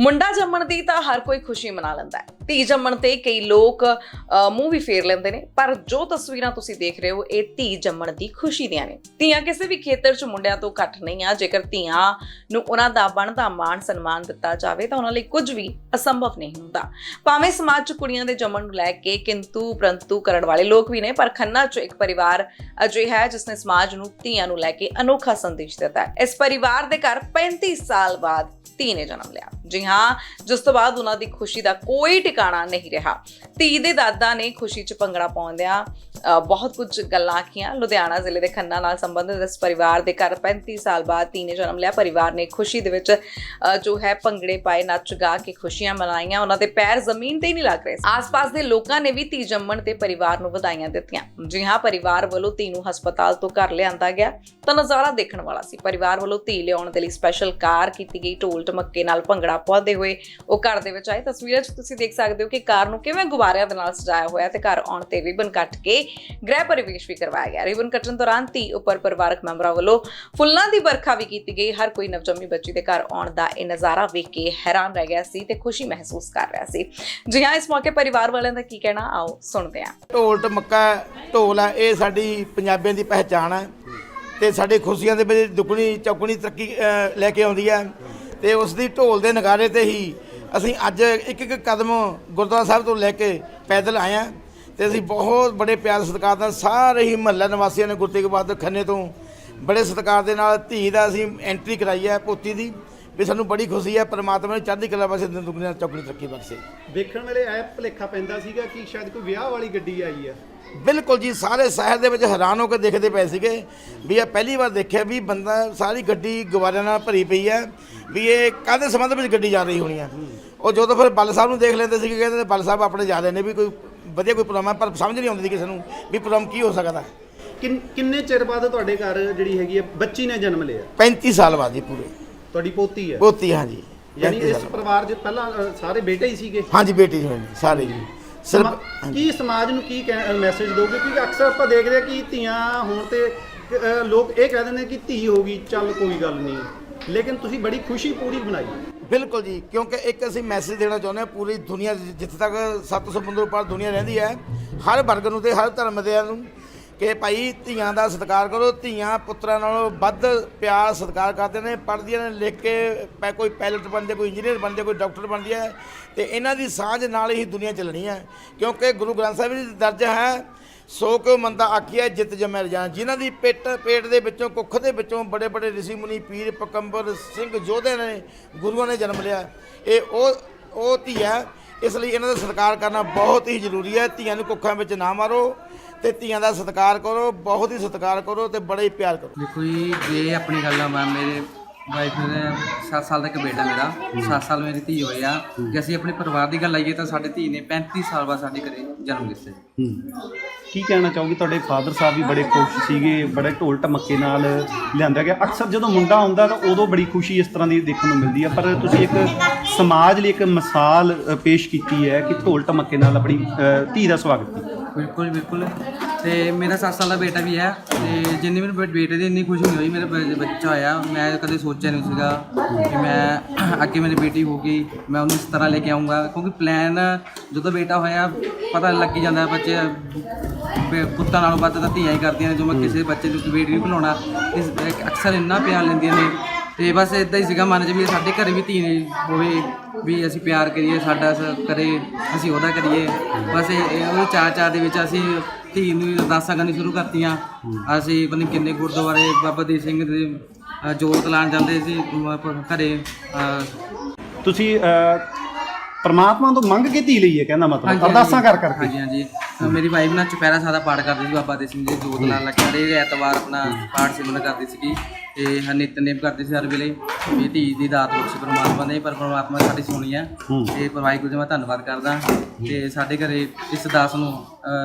ਮੁੰਡਾ ਜੰਮਣ ਦੀ ਤਾਂ ਹਰ ਕੋਈ ਖੁਸ਼ੀ ਮਨਾ ਲੈਂਦਾ ਹੈ। ਧੀ ਜੰਮਣ ਤੇ ਕਈ ਲੋਕ ਮੂੰਹ ਵੀ ਫੇਰ ਲੈਂਦੇ ਨੇ, ਪਰ ਜੋ ਤਸਵੀਰਾਂ ਤੁਸੀਂ ਦੇਖ ਰਹੇ ਹੋ, ਇਹ ਧੀ ਜੰਮਣ ਦੀ ਖੁਸ਼ੀ ਦੀਆਂ ਨੇ। ਧੀਆਂ ਕਿਸੇ ਵੀ ਖੇਤਰ 'ਚ ਮੁੰਡਿਆਂ ਤੋਂ ਘੱਟ ਨਹੀਂ ਆ। ਜੇਕਰ ਧੀਆਂ ਨੂੰ ਉਹਨਾਂ ਦਾ ਬਣਦਾ ਮਾਣ, ਸਨਮਾਨ ਦਿੱਤਾ ਜਾਵੇ, ਤਾਂ ਉਹਨਾਂ ਲਈ ਕੁਝ ਵੀ ਅਸੰਭਵ ਨਹੀਂ ਹੁੰਦਾ। ਭਾਵੇਂ ਸਮਾਜ 'ਚ ਕੁੜੀਆਂ ਦੇ ਜੰਮਣ ਨੂੰ ਲੈ ਕੇ ਕਿੰਤੂ ਪ੍ਰੰਤੂ ਕਰਨ ਵਾਲੇ ਲੋਕ ਵੀ ਨੇ, ਪਰ ਖੰਨਾ 'ਚ ਇੱਕ ਪਰਿਵਾਰ ਅਜਿਹਾ ਹੈ ਜਿਸ ਨੇ ਸਮਾਜ ਨੂੰ ਧੀਆਂ ਨੂੰ ਲੈ ਕੇ ਅਨੋਖਾ ਸੰਦੇਸ਼ ਦਿੱਤਾ ਹੈ। ਇਸ ਪਰਿਵਾਰ ਦੇ ਘਰ 35 ਸਾਲ ਬਾਅਦ ਧੀ ਨੇ ਜਨਮ ਲਿਆ। ਜੀ ਹਾਂ, ਜਿਸ ਤੋਂ ਬਾਅਦ ਉਹਨਾਂ ਦੀ ਖੁਸ਼ੀ ਦਾ ਕੋਈ ਟਿਕਾਣਾ ਨਹੀਂ ਰਿਹਾ। ਧੀ ਦੇ ਦਾਦਾ ਨੇ ਖੁਸ਼ੀ 'ਚ ਭੰਗੜਾ ਪਾਉਂਦਿਆਂ ਬਹੁਤ ਕੁਝ ਗੱਲਾਂ ਆਖੀਆਂ। ਲੁਧਿਆਣਾ ਜ਼ਿਲ੍ਹੇ ਦੇ ਖੰਨਾ ਨਾਲ ਸੰਬੰਧਿਤ ਇਸ ਪਰਿਵਾਰ ਦੇ ਘਰ 35 ਸਾਲ ਬਾਅਦ ਧੀ ਨੇ ਜਨਮ ਲਿਆ। ਪਰਿਵਾਰ ਨੇ ਖੁਸ਼ੀ ਦੇ ਵਿੱਚ ਜੋ ਹੈ ਭੰਗੜੇ ਪਾਏ, ਨੱਚ, ਗਾ ਕੇ ਖੁਸ਼ੀਆਂ ਮਨਾਈਆਂ। ਉਹਨਾਂ ਦੇ ਪੈਰ ਜ਼ਮੀਨ ਤੇ ਹੀ ਨਹੀਂ ਲੱਗ ਰਹੇ ਆਸ-ਪਾਸ ਦੇ ਲੋਕਾਂ ਨੇ ਵੀ ਧੀ ਜੰਮਣ ਤੇ ਪਰਿਵਾਰ ਨੂੰ ਵਧਾਈਆਂ ਦਿੱਤੀਆਂ। ਜੀ ਹਾਂ, ਪਰਿਵਾਰ ਵੱਲੋਂ ਧੀ ਨੂੰ ਹਸਪਤਾਲ ਤੋਂ ਘਰ ਲਿਆਂਦਾ ਗਿਆ। ਤਾਂ ਨਜ਼ਾਰਾ ਦੇਖਣ ਵਾਲਾ ਸੀ। ਪਰਿਵਾਰ ਵੱਲੋਂ ਧੀ ਲਿਆਉਣ ਦੇ ਲਈ ਸਪੈਸ਼ਲ ਕਾਰ ਕੀਤੀ ਗਈ। ਢੋਲ ਟਮੱਕੇ ਨਾਲ ਭੰਗੜਾ ਪਾਉਂਦੇ ਹੋਏ ਉਹ ਘਰ ਦੇ ਵਿੱਚ ਆਏ। ਤਸਵੀਰਾਂ 'ਚ ਤੁਸੀਂ ਦੇਖ ਸਕਦੇ ਹੋ ਕਿ ਕਾਰ ਨੂੰ ਕਿਵੇਂ ਗੁਬਾਰਿਆਂ ਦੇ ਨਾਲ ਸਜਾਇਆ ਹੋਇਆ ਤੇ ਘਰ ਆਉਣ ਤੇ ਰਿਬਨ ਕੱਟ ਕੇ ਗ੍ਰਹਿ ਪਰਿਵੇਸ਼ ਵੀ ਕਰਵਾਇਆ ਗਿਆ। ਰਿਬਨ ਕੱਟਣ ਦੌਰਾਨ ਧੀ ਉੱਪਰ ਪਰਿਵਾਰਕ ਮੈਂਬਰਾਂ ਵੱਲੋਂ ਫੁੱਲਾਂ ਦੀ ਵਰਖਾ ਵੀ ਕੀਤੀ ਗਈ। ਹਰ ਕੋਈ ਨਵਜੰਮੀ ਬੱਚੀ ਦੇ ਘਰ ਆਉਣ ਦਾ ਇਹ ਨਜ਼ਾਰਾ ਵੇਖ ਕੇ ਹੈਰਾਨ ਰਹਿ ਗਿਆ ਸੀ ਤੇ ਖੁਸ਼ੀ ਮਹਿਸੂਸ ਕਰ ਰਿਹਾ ਸੀ। ਜੀ ਹਾਂ, ਇਸ ਮੌਕੇ ਪਰਿਵਾਰ ਵਾਲਿਆਂ ਦਾ ਕੀ ਕਹਿਣਾ? ਆਓ ਸੁਣਦੇ ਹਾਂ। ਢੋਲ ਟਮੱਕਾ, ਢੋਲ ਹੈ ਇਹ ਸਾਡੀ ਪੰਜਾਬੀਆਂ ਦੀ ਪਹਿਚਾਣ ਹੈ ਤੇ ਸਾਡੇ ਖੁਸ਼ੀਆਂ ਦੇ ਵਿੱਚ ਦੁੱਗਣੀ, ਚੌਗਣੀ ਤਰੱਕੀ ਲੈ ਕੇ ਆਉਂਦੀ ਹੈ ਤੇ ਉਸ ਦੀ ਢੋਲ ਦੇ ਨਗਾਰੇ ਤੇ ਹੀ ਅਸੀਂ ਅੱਜ ਇੱਕ ਇੱਕ ਕਦਮ ਗੁਰਦੁਆਰਾ ਸਾਹਿਬ ਤੋਂ ਲੈ ਕੇ ਪੈਦਲ ਆਏ ਹਾਂ ਤੇ ਅਸੀਂ ਬਹੁਤ ਬੜੇ ਪਿਆਰ ਸਤਿਕਾਰ ਨਾਲ ਸਾਰੇ ਹੀ ਮਹੱਲਾ ਨਿਵਾਸੀਆਂ ਨੇ ਗੁਰੂ ਤੇਗ ਬਹਾਦਰ ਖੰਨੇ ਤੋਂ ਬੜੇ ਸਤਿਕਾਰ ਦੇ ਨਾਲ ਧੀ ਦਾ ਅਸੀਂ ਐਂਟਰੀ ਕਰਾਈ ਹੈ ਪੋਤੀ ਦੀ ਵੀ ਸਾਨੂੰ ਬੜੀ ਖੁਸ਼ੀ ਹੈ ਪਰਮਾਤਮਾ ਨੇ ਚੜ੍ਹਦੀ ਕਲਾ ਵਾਸਤੇ ਦੁੱਗਣੀ ਚੌਗਣੀ ਤਰੱਕੀ ਬਖਸ਼ੇ। ਵੇਖਣ ਵੇਲੇ ਐ ਭੁਲੇਖਾ ਪੈਂਦਾ ਸੀਗਾ ਕਿ ਸ਼ਾਇਦ ਕੋਈ ਵਿਆਹ ਵਾਲੀ ਗੱਡੀ ਆਈ ਆ। ਬਿਲਕੁਲ ਜੀ ਸਾਰੇ ਸ਼ਹਿਰ ਦੇ ਵਿੱਚ ਹੈਰਾਨ ਹੋ ਕੇ ਦੇਖਦੇ ਪਏ ਸੀਗੇ ਵੀ ਇਹ ਪਹਿਲੀ ਵਾਰ ਦੇਖਿਆ ਵੀ ਬੰਦਾ ਸਾਰੀ ਗੱਡੀ ਗੁਬਾਰਿਆਂ ਨਾਲ ਭਰੀ ਪਈ ਹੈ ਵੀ ਇਹ ਕਾਹਦੇ ਸੰਬੰਧ ਵਿੱਚ ਗੱਡੀ ਜਾ ਰਹੀ ਹੋਣੀ ਹੈ ਉਹ ਜਦੋਂ ਫਿਰ ਬੱਲ ਸਾਹਿਬ ਨੂੰ ਦੇਖ ਲੈਂਦੇ ਸੀਗੇ ਕਹਿੰਦੇ ਬੱਲ ਸਾਹਿਬ ਆਪਣੇ ਜਾ ਰਹੇ ਨੇ ਵੀ ਕੋਈ ਵਧੀਆ ਕੋਈ ਪ੍ਰੋਗਰਾਮ ਹੈ ਪਰ ਸਮਝ ਨਹੀਂ ਆਉਂਦੀ ਸੀ ਕਿਸੇ ਨੂੰ ਵੀ ਪ੍ਰੋਗਰਾਮ ਕੀ ਹੋ ਸਕਦਾ। ਕਿੰਨ- ਕਿੰਨੇ ਚਿਰ ਬਾਅਦ ਤੁਹਾਡੇ ਘਰ ਜਿਹੜੀ ਹੈਗੀ ਆ ਬੱਚੀ ਨੇ ਜਨਮ ਲਿਆ? 35 ਸਾਲ ਬਾਅਦ ਜੀ ਪੂਰੇ। ਤੁਹਾਡੀ ਪੋਤੀ ਹੈ ਪੋਤੀ ਹਾਂਜੀ। ਯਾਨੀ 35 ਇਸ ਸਾਲ। ਪਰਿਵਾਰ 'ਚ ਪਹਿਲਾਂ ਅ, ਸਾਰੇ ਬੇਟੇ ਹੀ ਸੀਗੇ? ਹਾਂਜੀ ਬੇਟੀ ਜੀ ਹੋਣੀ ਸਾਰੇ ਜੀ। ਸਮਾ- ਸਿਰਫ ਕੀ ਸਮਾਜ ਨੂੰ ਕੀ ਮੈਸੇਜ ਦੋਗੇ? ਕਿਉਂਕਿ ਅਕਸਰ ਆਪਾਂ ਦੇਖਦੇ ਆ ਕਿ ਧੀਆਂ ਹੋਣ ਤੇ ਅ, ਲੋਕ ਇਹ ਕਹਿ ਦਿੰਦੇ ਨੇ ਕਿ ਧੀ ਹੋ ਗਈ ਚੱਲ ਕੋਈ ਗੱਲ ਨਹੀਂ। ਲੇਕਿਨ ਤੁਸੀਂ ਬੜੀ ਖੁਸ਼ੀ ਪੂਰੀ ਬਣਾਈ ਬਿਲਕੁਲ ਜੀ, ਕਿਉਂਕਿ ਇੱਕ ਅਸੀਂ ਮੈਸੇਜ ਦੇਣਾ ਚਾਹੁੰਦੇ ਹਾਂ, ਪੂਰੀ ਦੁਨੀਆ ਜਿ- ਜਿੱਥੇ ਤੱਕ 700 ਬੰਦੋ ਪਾਰ ਦੁਨੀਆ ਰਹਿੰਦੀ ਹੈ, ਹਰ ਵਰਗ ਨੂੰ ਤੇ ਹਰ ਧਰਮ ਦੇ ਨੂੰ ਕਿ ਭਾਈ ਧੀਆਂ ਦਾ ਸਤਿਕਾਰ ਕਰੋ, ਧੀਆਂ ਪੁੱਤਰਾਂ ਨਾਲੋਂ ਵੱਧ ਪਿਆਰ ਸਤਿਕਾਰ ਕਰਦੇ ਨੇ, ਪੜ੍ਹਦੀਆਂ ਨੇ, ਲਿਖ ਕੇ ਪੈ- ਕੋਈ ਪਾਇਲਟ ਬਣਦੇ, ਕੋਈ ਇੰਜੀਨੀਅਰ ਬਣਦੇ, ਕੋਈ ਡਾਕਟਰ ਬਣਦੀ ਹੈ, ਤੇ ਇਹਨਾਂ ਦੀ ਸਾਂਝ ਨਾਲ ਹੀ ਦੁਨੀਆ ਚੱਲਣੀ ਹੈ, ਕਿਉਂਕਿ ਗੁਰੂ ਗ੍ਰੰਥ ਸਾਹਿਬ ਜੀ ਦਰਜ ਹੈ ਸੋ ਕਿਉ ਮੰਦਾ ਆਖੀਐ, ਜਿਤ ਜਮੈ ਰਜਾਨ। ਜਿਨ੍ਹਾਂ ਦੀ ਪੇਟ ਪੇਟ ਦੇ ਵਿੱਚੋਂ, ਕੁੱਖ ਦੇ ਵਿੱਚੋਂ ਬੜੇ ਬੜੇ ਰਿਸ਼ੀ ਮੁਨੀ ਪੀਰ ਪਕੰਬਰ ਸਿੰਘ ਯੋਧੇ ਨੇ, ਗੁਰੂਆਂ ਨੇ ਜਨਮ ਲਿਆ। ਇਹ ਉਹ ਉਹ ਧੀ ਹੈ। ਇਸ ਲਈ ਇਹਨਾਂ ਦਾ ਸਤਿਕਾਰ ਕਰਨਾ ਬਹੁਤ ਹੀ ਜ਼ਰੂਰੀ ਹੈ। ਧੀਆਂ ਨੂੰ ਕੁੱਖਾਂ ਵਿੱਚ ਨਾ ਮਾਰੋ ਤੇ ਧੀਆਂ ਦਾ ਸਤਿਕਾਰ ਕਰੋ, ਬਹੁਤ ਹੀ ਸਤਿਕਾਰ ਕਰੋ ਤੇ ਬੜਾ ਹੀ ਪਿਆਰ ਕਰੋ। ਦੇਖੋ ਜੀ, ਜੇ ਆਪਣੀ ਗੱਲਾਂ ਮੈਂ ਮੇਰੇ ਵਾਈਫ ਨੇ 7 ਸਾਲ ਦਾ ਇੱਕ ਬੇਟਾ ਮੇਰਾ 7 ਸਾਲ ਮੇਰੀ ਧੀ ਹੋਈ ਆ। ਜੇ ਅਸੀਂ ਆਪਣੇ ਪਰਿਵਾਰ ਦੀ ਗੱਲ ਆਈਏ ਤਾਂ ਸਾਡੀ ਧੀ ਨੇ 35 ਸਾਲ ਬਾਅਦ ਸਾਡੇ ਘਰੇ ਜਨਮ ਲਿੱਤਾ ਕੀ ਕਹਿਣਾ ਚਾਹੋਗੇ? ਤੁਹਾਡੇ ਫਾਦਰ ਸਾਹਿਬ ਵੀ ਬੜੇ ਖੁਸ਼ ਸੀਗੇ ਬੜੇ ਢੋਲ ਢਮੱਕੇ ਨਾਲ ਲਿਆਂਦਾ ਗਿਆ। ਅਕਸਰ ਜਦੋਂ ਮੁੰਡਾ ਆਉਂਦਾ ਤਾਂ ਉਦੋਂ ਬੜੀ ਖੁਸ਼ੀ ਇਸ ਤਰ੍ਹਾਂ ਦੀ ਦੇਖਣ ਨੂੰ ਮਿਲਦੀ ਹੈ ਪਰ ਤੁਸੀਂ ਇੱਕ ਸਮਾਜ ਲਈ ਇੱਕ ਮਿਸਾਲ ਪੇਸ਼ ਕੀਤੀ ਹੈ ਕਿ ਢੋਲ ਢਮੱਕੇ ਨਾਲ ਆਪਣੀ ਧੀ ਦਾ ਸਵਾਗਤ ਕੀਤਾ। ਬਿਲਕੁਲ ਬਿਲਕੁਲ। ਤੇ ਮੇਰਾ 7 ਸਾਲ ਦਾ ਬੇਟਾ ਵੀ ਹੈ ਤੇ ਜਿੰਨੀ ਮੈਨੂੰ ਬੇ- ਬੇਟੇ ਦੀ ਇੰਨੀ ਖੁਸ਼ੀ ਨਹੀਂ ਹੋਈ, ਮੇਰੇ ਬ- ਬੱਚਾ ਹੋਇਆ। ਮੈਂ ਕਦੇ ਸੋਚਿਆ ਨਹੀਂ ਸੀਗਾ ਕਿ ਮੈਂ ਅੱਗੇ ਮੇਰੀ ਬੇਟੀ ਹੋਊਗੀ, ਮੈਂ ਉਹਨੂੰ ਇਸ ਤਰ੍ਹਾਂ ਲੈ ਕੇ ਆਉਂਗਾ ਕਿਉਂਕਿ ਪਲਾਨ ਜਦੋਂ ਬੇਟਾ ਹੋਇਆ, ਪਤਾ ਲੱਗ ਹੀ ਜਾਂਦਾ ਬੱਚੇ ਬੇ- ਪੁੱਤਾਂ ਨਾਲੋਂ ਵੱਧ ਤਾਂ ਧੀਆਂ ਹੀ ਕਰਦੀਆਂ ਨੇ, ਜੋ ਮੈਂ ਕਿਸੇ ਬੱਚੇ ਨੂੰ ਬੇਟੀ ਨਹੀਂ ਭੁਲਾਉਣਾ। ਇਸ ਅਕਸਰ ਇੰਨਾ ਪਿਆਰ ਲੈਂਦੀਆਂ ਨੇ। ਤੇ ਬਸ ਇਦਾਂ ਹੀ ਸੀਗਾ ਮਨ 'ਚ ਵੀ ਸਾਡੇ ਘਰੇ ਵੀ ਧੀ ਨੇ ਹੋਵੇ, ਵੀ ਅਸੀਂ ਪਿਆਰ ਕਰੀਏ, ਸਾਡਾ ਸ- ਕਰੇ, ਅਸੀਂ ਉਹਦਾ ਕਰੀਏ। ਬਸ ਇਹ ਇਹ ਉਹ ਚਾਅ ਚਾਅ ਦੇ ਵਿੱਚ ਅਸੀਂ ਧੀ ਨੂੰ ਅਰਦਾਸਾਂ ਕਰਨੀ ਸ਼ੁਰੂ ਕਰਤੀਆਂ। ਅਸੀਂ ਪਤਾ ਨਹੀਂ ਕਿੰਨੇ ਗੁਰਦੁਆਰੇ ਬਾਬਾ ਦੀਪ ਸਿੰਘ ਦੇ ਅ, ਜੋਤ ਲਾਣ ਜਾਂਦੇ ਸੀ ਘਰੇ ਅ, ਤੁਸੀਂ ਪਰਮਾਤਮਾ ਤੋਂ ਮੰਗ ਕੇ ਧੀ ਲਈ ਹੈ ਕਹਿੰਦਾ ਹਾਂਜੀ, ਮਤਲਬ ਅਰਦਾਸਾਂ ਕਰ ਹਾਂਜੀ, ਕਰਕੇ। ਹਾਂਜੀ ਹਾਂਜੀ। ਅ, ਮੇਰੀ ਵਾਈਫ ਨਾਲ ਚੁਪਹਿਰਾ ਸਾਦਾ ਪਾਠ ਕਰਦੀ ਸੀ ਬਾਬਾ ਦੀਪ ਸਿੰਘ ਜੀ ਜੋਤ ਲਾਣ ਲੱਗ ਹਰੇਕ ਐਤਵਾਰ ਆਪਣਾ ਪਾਠ ਸਿਮਰਨ ਕਰਦੀ ਸੀਗੀ ਤੇ ਹਰ ਨਿਤਨੇਮ ਕਰਦੀ ਸੀ ਹਰ ਵੇਲੇ ਵੀ ਧੀ ਦੀ ਦਾਤ ਬਖਸ਼ ਪਰਮਾਤਮਾ ਨੇ ਪਰ ਪਰਮਾਤਮਾ ਸਾਡੀ ਸੁਣੀ ਆ। ਤੇ ਵਾਹਿਗੁਰੂ ਜੀ ਮੈਂ ਧੰਨਵਾਦ ਕਰਦਾ। ਤੇ ਸਾਡੇ ਘਰੇ ਇਸ ਦਾਸ ਨੂੰ ਅ,